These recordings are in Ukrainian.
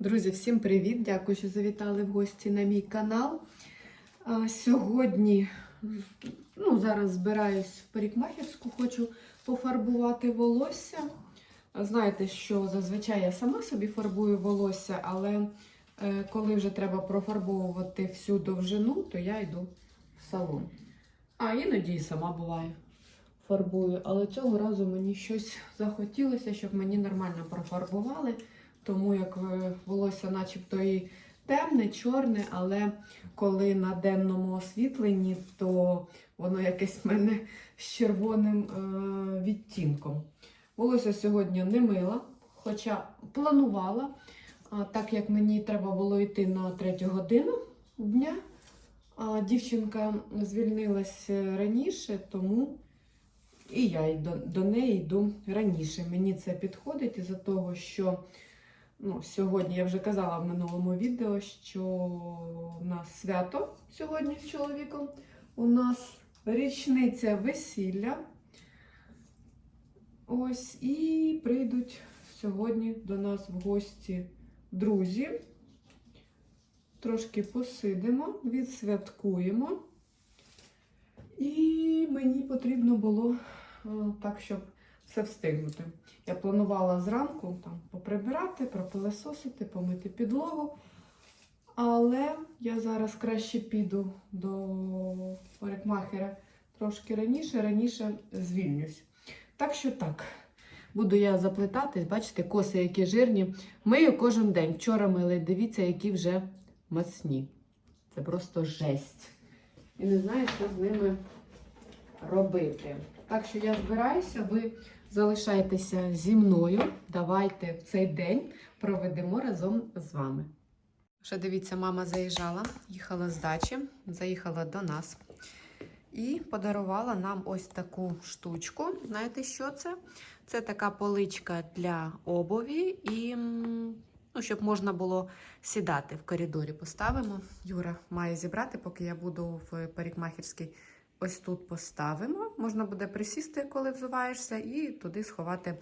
Друзі, всім привіт! Дякую, що завітали в гості на мій канал. Сьогодні, ну, зараз збираюсь в парикмахерську, хочу пофарбувати волосся. Знаєте, що зазвичай я сама собі фарбую волосся, але е, коли вже треба профарбовувати всю довжину, то я йду в салон. А іноді і сама буває. Фарбую, але цього разу мені щось захотілося, щоб мені нормально профарбували. Тому як е, волосся начебто і темне, чорне, але коли на денному освітленні, то воно якесь в мене з червоним е, відтінком. Волосся сьогодні не мила, хоча планувала, так як мені треба було йти на третю годину дня. А дівчинка звільнилась раніше, тому і я до, до неї йду раніше. Мені це підходить із-за того, що ну, сьогодні я вже казала в минулому відео, що у нас свято сьогодні з чоловіком. У нас річниця весілля. Ось і прийдуть сьогодні до нас в гості друзі. Трошки посидимо, відсвяткуємо. І мені потрібно було е, так, щоб все встигнути. Я планувала зранку там поприбирати, пропилесосити, помити підлогу. Але я зараз краще піду до парикмахера трошки раніше, раніше звільнюсь. Так що так, буду я заплетати, бачите, коси, які жирні. Мию кожен день. Вчора мили, дивіться, які вже мацні. Це просто жесть. І не знаю, що з ними робити. Так що я збираюся, ви залишайтеся зі мною. Давайте в цей день проведемо разом з вами. Ще дивіться, мама заїжджала, їхала з дачі, заїхала до нас і подарувала нам ось таку штучку. Знаєте, що це? Це така поличка для обуві і ну, щоб можна було сідати в коридорі. Поставимо. Юра має зібрати, поки я буду в парикмахерській. Ось тут поставимо. Можна буде присісти, коли взуваєшся, і туди сховати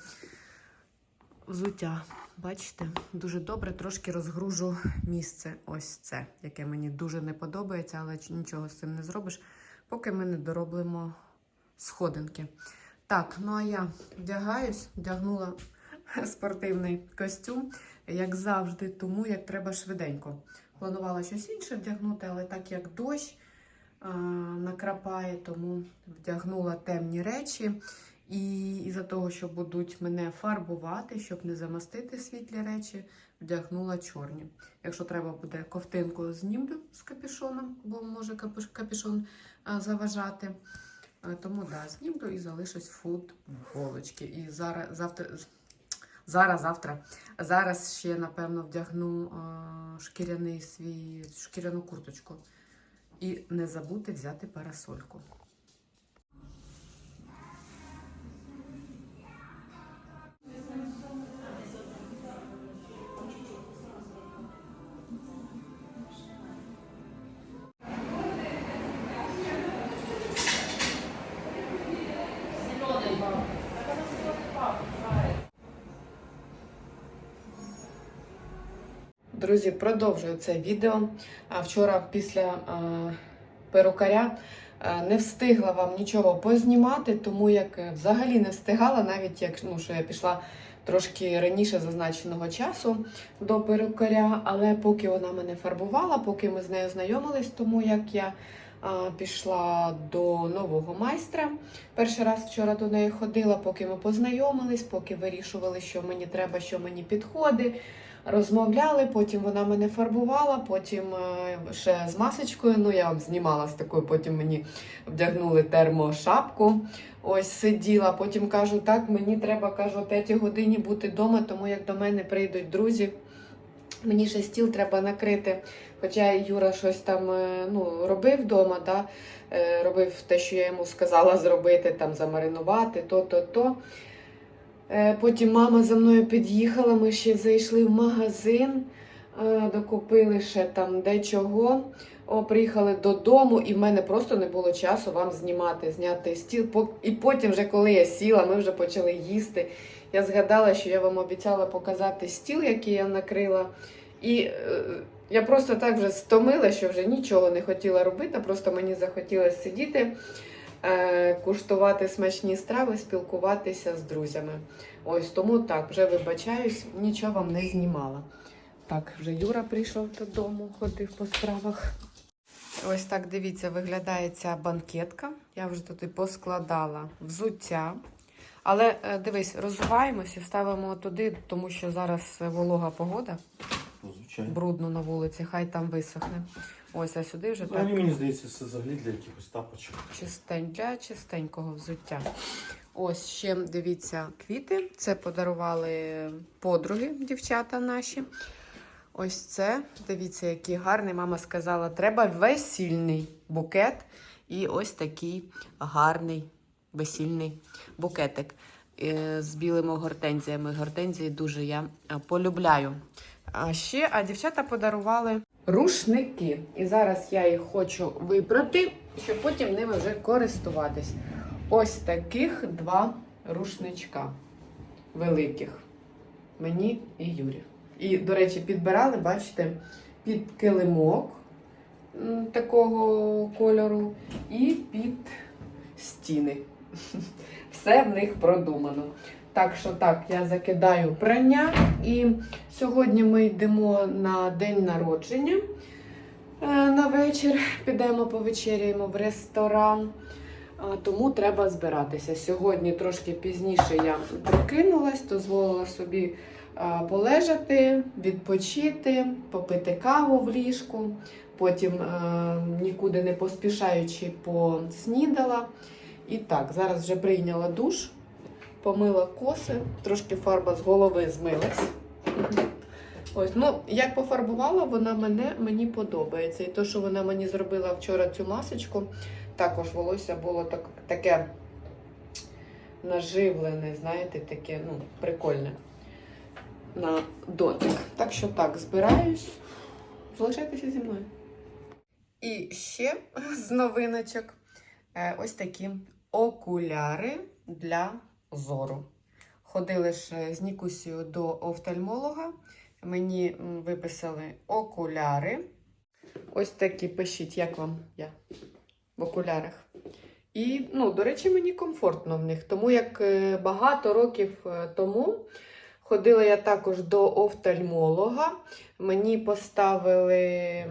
взуття. Бачите, дуже добре, трошки розгружу місце. Ось це, яке мені дуже не подобається, але нічого з цим не зробиш, поки ми не дороблимо сходинки. Так, ну а я вдягаюсь, вдягнула спортивний костюм, як завжди, тому як треба швиденько. Планувала щось інше вдягнути, але так як дощ накрапає, тому вдягнула темні речі. І із-за того, що будуть мене фарбувати, щоб не замастити світлі речі, вдягнула чорні. Якщо треба буде ковтинку знімлю з капюшоном, бо може капюш- капюшон заважати. Тому да, знімлю і залишусь футболочки. І зараз завтра. Зараз, завтра. Зараз ще, напевно, вдягну шкіряний свій шкіряну курточку. І не забути взяти парасольку. Друзі, продовжую це відео. А Вчора після а, перукаря а, не встигла вам нічого познімати, тому як е, взагалі не встигала, навіть як ну, що я пішла трошки раніше зазначеного часу до перукаря, але поки вона мене фарбувала, поки ми з нею знайомились, тому як я пішла до нового майстра. Перший раз вчора до неї ходила, поки ми познайомились, поки вирішували, що мені треба, що мені підходить розмовляли, потім вона мене фарбувала, потім е, ще з масочкою. Ну, я вам знімала з такою, потім мені вдягнули термошапку. Ось сиділа. Потім кажу, так, мені треба кажу, о 5 годині бути вдома, тому як до мене прийдуть друзі. Мені ще стіл треба накрити. Хоча Юра щось там е, ну, робив вдома, да? е, робив те, що я йому сказала зробити, там замаринувати, то-то-то. Е, Потім мама за мною під'їхала, ми ще зайшли в магазин, е, докупили ще там дечого. О, приїхали додому, і в мене просто не було часу вам знімати, зняти стіл. І потім, вже коли я сіла, ми вже почали їсти. Я згадала, що я вам обіцяла показати стіл, який я накрила. І е, я просто так вже стомила, що вже нічого не хотіла робити, просто мені захотілося сидіти, куштувати смачні страви, спілкуватися з друзями. Ось тому так, вже вибачаюсь, нічого вам не знімала. Так, вже Юра прийшов додому, ходив по справах. Ось так дивіться, виглядає ця банкетка. Я вже туди поскладала взуття. Але е, дивись, розуваємося, ставимо туди, тому що зараз волога погода, Звичайно. брудно на вулиці, хай там висохне. Ось, а сюди вже так мені здається, це взагалі для якихось тапочок. чистень, для чистенького взуття. Ось ще дивіться квіти. Це подарували подруги, дівчата наші. Ось це. Дивіться, який гарний. Мама сказала, треба весільний букет. І ось такий гарний весільний букетик е, з білими гортензіями. Гортензії дуже я е, полюбляю. А ще, а дівчата подарували рушники. І зараз я їх хочу випрати, щоб потім ними вже користуватись. Ось таких два рушничка великих. Мені і Юрі. І, до речі, підбирали, бачите, під килимок такого кольору і під стіни. Все в них продумано. Так що так, я закидаю прання. І сьогодні ми йдемо на день народження е, на вечір. Підемо повечеряємо в ресторан. Тому треба збиратися. Сьогодні трошки пізніше я прокинулась, дозволила собі полежати, відпочити, попити каву в ліжку. Потім е, нікуди не поспішаючи поснідала. І так, зараз вже прийняла душ, помила коси, трошки фарба з голови змилась. Ось, ну, як пофарбувала, вона мене, мені подобається. І те, що вона мені зробила вчора цю масочку, також волосся було так, таке наживлене, знаєте, таке, ну, прикольне на дотик. Так що так, збираюсь. Залишайтеся зі мною. І ще з новиночок е, ось такі окуляри для зору. Ходили ж з Нікусією до офтальмолога. Мені виписали окуляри. Ось такі пишіть, як вам я в окулярах. І, ну, до речі, мені комфортно в них, тому як е, багато років е, тому ходила я також до офтальмолога. Мені поставили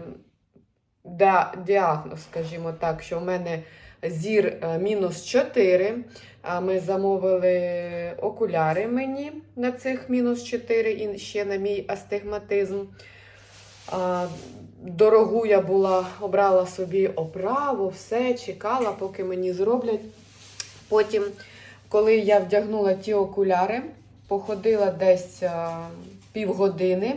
діагноз, скажімо так, що в мене зір е, мінус 4. Ми замовили окуляри мені на цих мінус 4 і ще на мій астигматизм. Дорогу я була, обрала собі оправу, все, чекала, поки мені зроблять. Потім, коли я вдягнула ті окуляри, походила десь півгодини.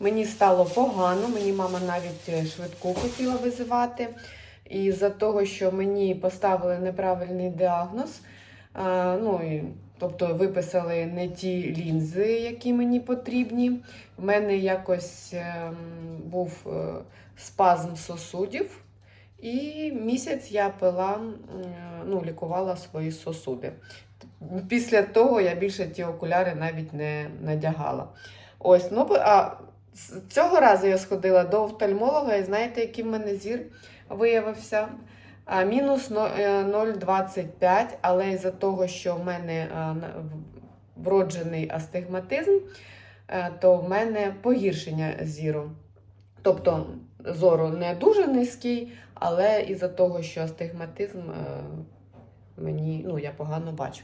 Мені стало погано, мені мама навіть е, швидку хотіла визивати. І за того, що мені поставили неправильний діагноз, ну, і, тобто виписали не ті лінзи, які мені потрібні. В мене якось ем, був е, спазм сосудів, і місяць я пила, ну, лікувала свої сосуди. Після того я більше ті окуляри навіть не надягала. Ось, ну, а цього разу я сходила до офтальмолога, і знаєте, який в мене зір виявився? Мінус е, 0,25, але із-за того, що в мене в- вроджений астигматизм, е, то в мене погіршення зіру. Тобто зору не дуже низький, але із-за того, що астигматизм е, мені, ну, я погано бачу.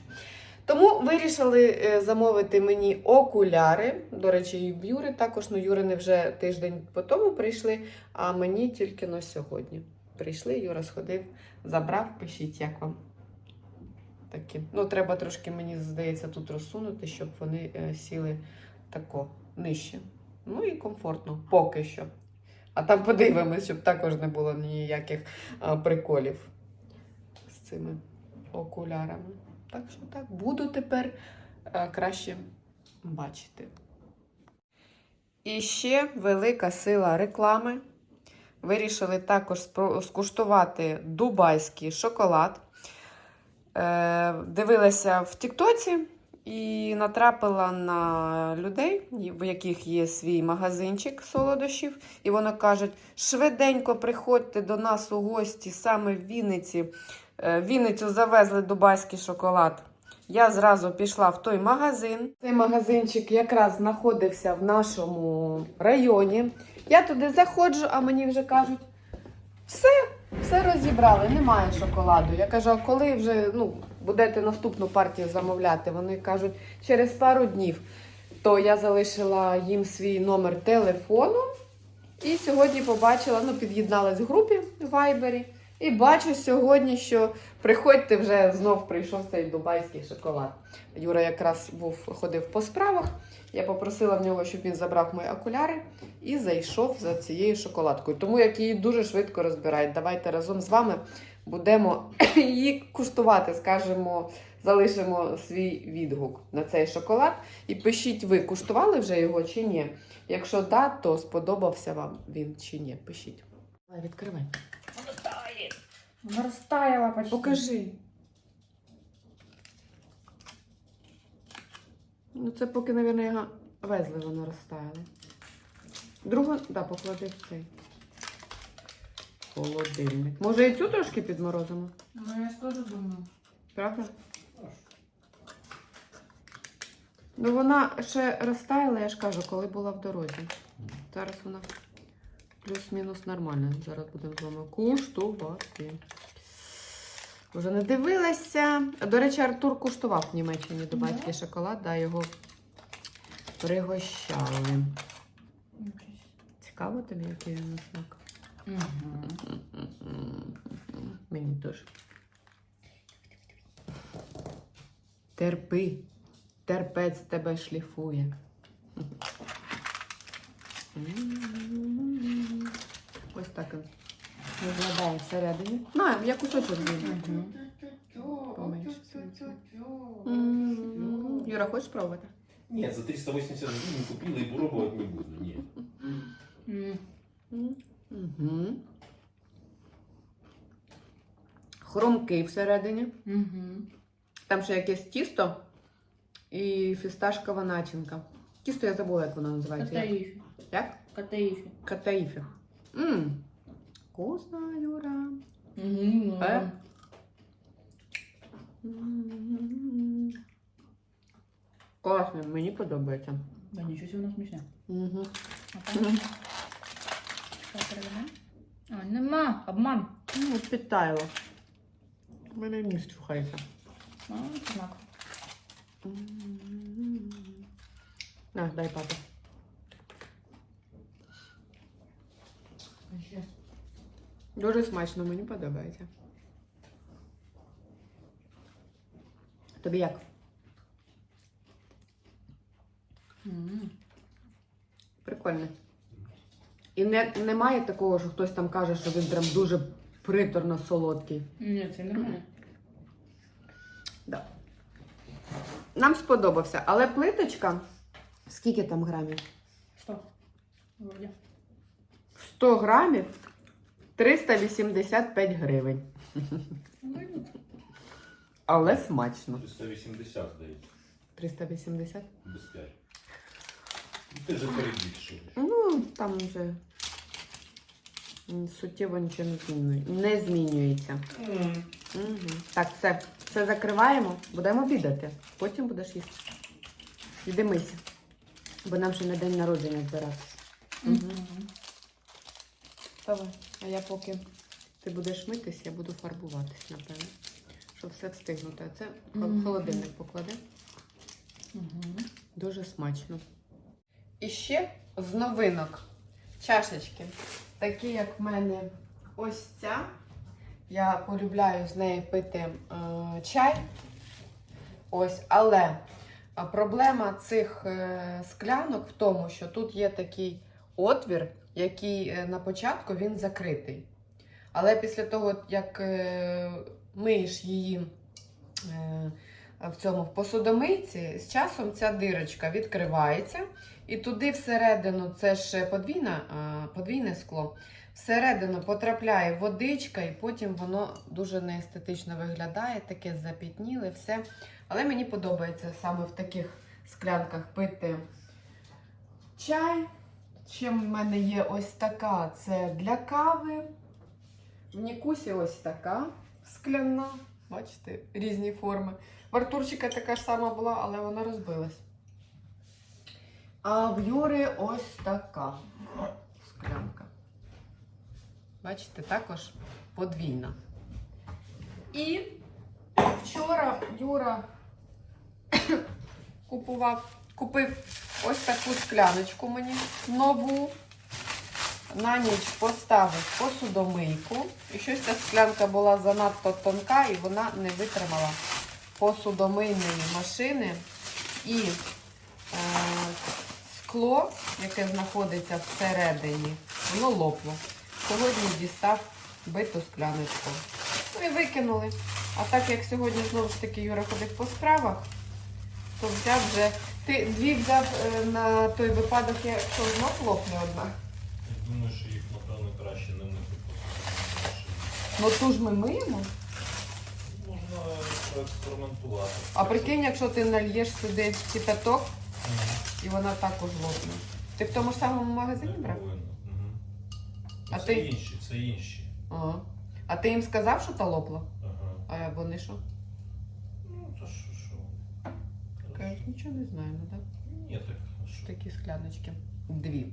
Тому вирішили е, замовити мені окуляри. До речі, і в Юри також, ну Юрини вже тиждень по тому прийшли, а мені тільки на сьогодні. Прийшли, Юра сходив, забрав, пишіть, як вам. Такі. Ну, треба трошки, мені здається, тут розсунути, щоб вони е, сіли тако нижче. Ну і комфортно, поки що. А там подивимось, щоб також не було ніяких а, приколів з цими окулярами. Так що так, буду тепер е, краще бачити. І ще велика сила реклами. Вирішили також скуштувати дубайський шоколад. Е, дивилася в Тіктоці і натрапила на людей, в яких є свій магазинчик солодощів, і вони кажуть: швиденько приходьте до нас у гості саме в Вінниці. Е, В Вінницю завезли дубайський шоколад. Я зразу пішла в той магазин. Цей магазинчик якраз знаходився в нашому районі. Я туди заходжу, а мені вже кажуть: все, все розібрали, немає шоколаду. Я кажу, а коли вже ну, будете наступну партію замовляти? Вони кажуть, через пару днів. То я залишила їм свій номер телефону. І сьогодні побачила, ну, під'єдналась в групі в Вайбері. І бачу сьогодні, що приходьте вже знов прийшов цей дубайський шоколад. Юра якраз був ходив по справах. Я попросила в нього, щоб він забрав мої окуляри і зайшов за цією шоколадкою. Тому як її дуже швидко розбирають. Давайте разом з вами будемо її куштувати. Скажемо, залишимо свій відгук на цей шоколад. І пишіть, ви куштували вже його чи ні? Якщо так, то сподобався вам він чи ні. Пишіть. Відкривай. Воно тає. Розтаяла почти. Покажи. Ну, це поки, мабуть, його везли, воно розтаяло. Другу, да, поклади в цей. Холодильник. Може і цю трошки підморозимо? Ну, я ж теж думаю. Правда? Ну, вона ще розтаяла, я ж кажу, коли була в дорозі. Зараз вона плюс-мінус нормальна. Зараз будемо з вами куштувати. Вже не дивилася. До речі, Артур куштував в Німеччині дубайський шоколад, да, його пригощали. Цікаво тобі, який він на смак? Угу. Мені теж. Терпи. Терпець тебе шліфує. Ось так виглядає всередині. На, я кусочок. Поменше Юра, хочеш спробувати? Нет, за 380 гривен купила и пробовать не буду. Нет. Угу. Хрумкий всередині. Угу. Там ще якесь тісто і фісташкова начинка. Тісто я забула, як воно називається. Катаїфі. Як? Катаїфі. Катаїфі. Ммм. Вкусно, Юра. Угу. Е? М. Класно, мені подобається. Да нічого себе воно смішне. Угу. А там що передамо? А, нема. Обман. Ну, підтайло. У мене ніс чухається. А, знак. М. На, дай папі. Дуже смачно, мені подобається. Тобі як? Прикольно. І не, немає такого, що хтось там каже, що він прям дуже приторно солодкий. Ні, це нормально. Да. Нам сподобався, але плиточка. Скільки там грамів? Що? Вроді. 100 грамів 385 гривень. Але смачно. 380, здається. 380? Без 5. Ну, Ти вже перебільшуєш. Ну, там вже суттєво нічого не змінює- не змінюється. Угу. Так, все. Все закриваємо, будемо обідати. Потім будеш їсти. Мийся. Бо нам ще на день народження збиратися. Угу. Давай. А я поки ти будеш митись, я буду фарбуватись, напевно. Щоб все встигнути. А це хол- Мгм. холодильник поклади. Угу. Дуже смачно. І ще з новинок чашечки. Такі, як в мене ось ця. Я полюбляю з неї пити е, чай. Ось, але проблема цих е, склянок в тому, що тут є такий отвір, який е, на початку він закритий. Але після того, як е, миєш її е, в цьому в посудомийці, з часом ця дирочка відкривається, і туди всередину, це ж подвійна, подвійне скло, всередину потрапляє водичка, і потім воно дуже неестетично виглядає, таке запітніле, все. Але мені подобається саме в таких склянках пити чай. Ще в мене є ось така, це для кави. В Нікусі ось така скляна. Бачите, різні форми. В Артурчика така ж сама була, але вона розбилась. А в Юри ось така склянка. Бачите, також подвійна. І вчора Юра купував, купив ось таку скляночку мені нову. На ніч поставив посудомийку. І щось ця склянка була занадто тонка і вона не витримала посудомийної машини. І е, скло, яке знаходиться всередині, воно лопло. Сьогодні дістав биту скляночку. Ну і викинули. А так як сьогодні знову ж таки Юра ходив по справах, то взяв вже. Ти дві взяв е, на той випадок, якщо знов лопне одна. Я думаю, що їх, напевно, краще не мити. Ну ту ж ми миємо. Можна поекспериментувати. А прикинь, якщо ти нальєш сюди кипяток і вона також лопне. Ти в тому ж самому магазині брав? Мгм. А це ти- інші, це інші. Ага. А ти їм сказав, що то лопло? Ага. А вони що? Ну, то що, що? Кажуть, нічого не знаємо, так? Ні, так. Такі скляночки. Дві.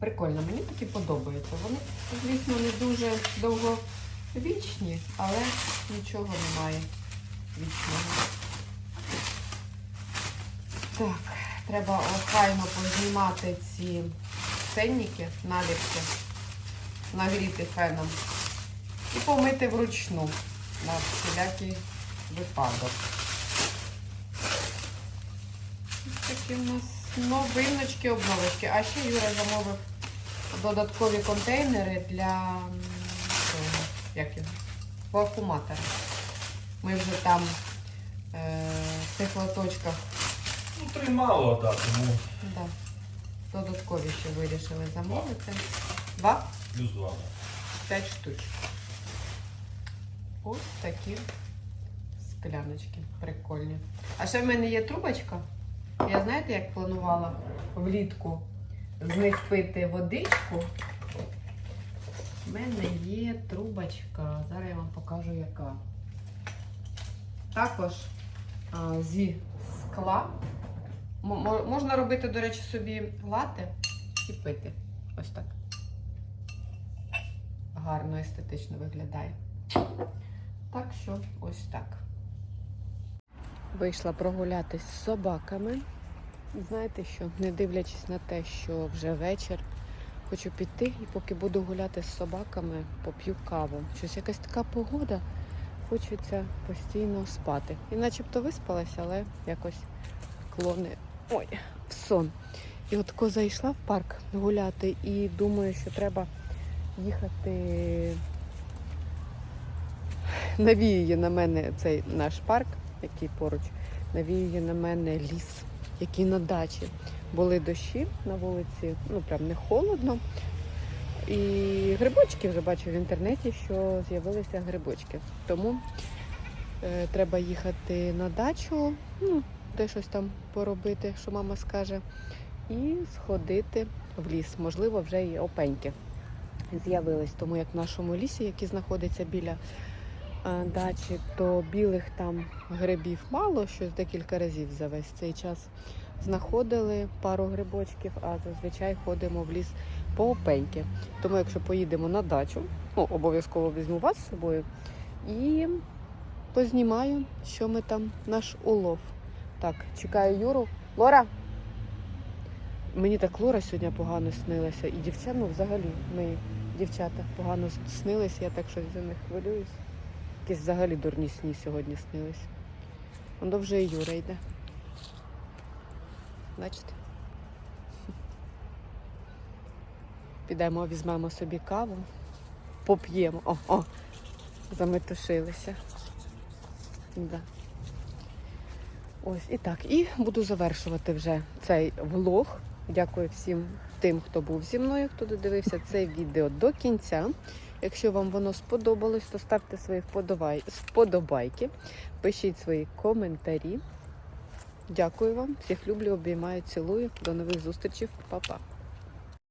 Прикольно, мені такі подобаються. Вони, звісно, не дуже довговічні, але нічого немає вічного. Так, треба охайно познімати ці ценники, наліпки, нагріти феном і помити вручну на всілякий випадок. Ось такі в нас новиночки, обновочки. А ще Юра замовив додаткові контейнери для як його, вакууматора. Ми вже там е, в цих лоточках Ну, три мало, так, тому да, додаткові ще вирішили замовити. Два, плюс два. п'ять штучок. Ось такі скляночки. Прикольні. А ще в мене є трубочка. Я знаєте, як планувала влітку з них пити водичку. У мене є трубочка. Зараз я вам покажу яка. Також а, зі скла. Можна робити, до речі, собі лати і пити. Ось так. Гарно, естетично виглядає. Так що ось так. Вийшла прогулятись з собаками. Знаєте що, не дивлячись на те, що вже вечір, хочу піти і поки буду гуляти з собаками, поп'ю каву. Щось якась така погода, хочеться постійно спати. І начебто виспалася, але якось клони ой, в сон. І от коли зайшла в парк гуляти і думаю, що треба їхати. Навіює на мене цей наш парк, який поруч, навіює на мене ліс, який на дачі. Були дощі на вулиці, ну прям не холодно. І грибочки вже бачу в інтернеті, що з'явилися грибочки. Тому е, треба їхати на дачу, ну, де щось там поробити, що мама скаже, і сходити в ліс. Можливо, вже і опеньки з'явились. Тому як в нашому лісі, який знаходиться біля дачі, то білих там грибів мало, щось декілька разів за весь цей час знаходили пару грибочків, а зазвичай ходимо в ліс по опеньки. Тому якщо поїдемо на дачу, ну, обов'язково візьму вас з собою і познімаю, що ми там, наш улов. Так, чекаю Юру. Лора! Мені так Лора сьогодні погано снилася. І дівчата, ну взагалі, ми дівчата погано снилися, я так щось за них хвилююсь. Якісь взагалі дурні сні сьогодні снились. Воно вже і Юра йде. Бачите? Підемо, візьмемо собі каву, поп'ємо. О, о, заметушилися. Да. Ось і так. І буду завершувати вже цей влог. Дякую всім тим, хто був зі мною, хто додивився це відео до кінця. Якщо вам воно сподобалось, то ставте свої вподобай... вподобайки, пишіть свої коментарі. Дякую вам, всіх люблю, обіймаю, цілую. До нових зустрічей, Па-па.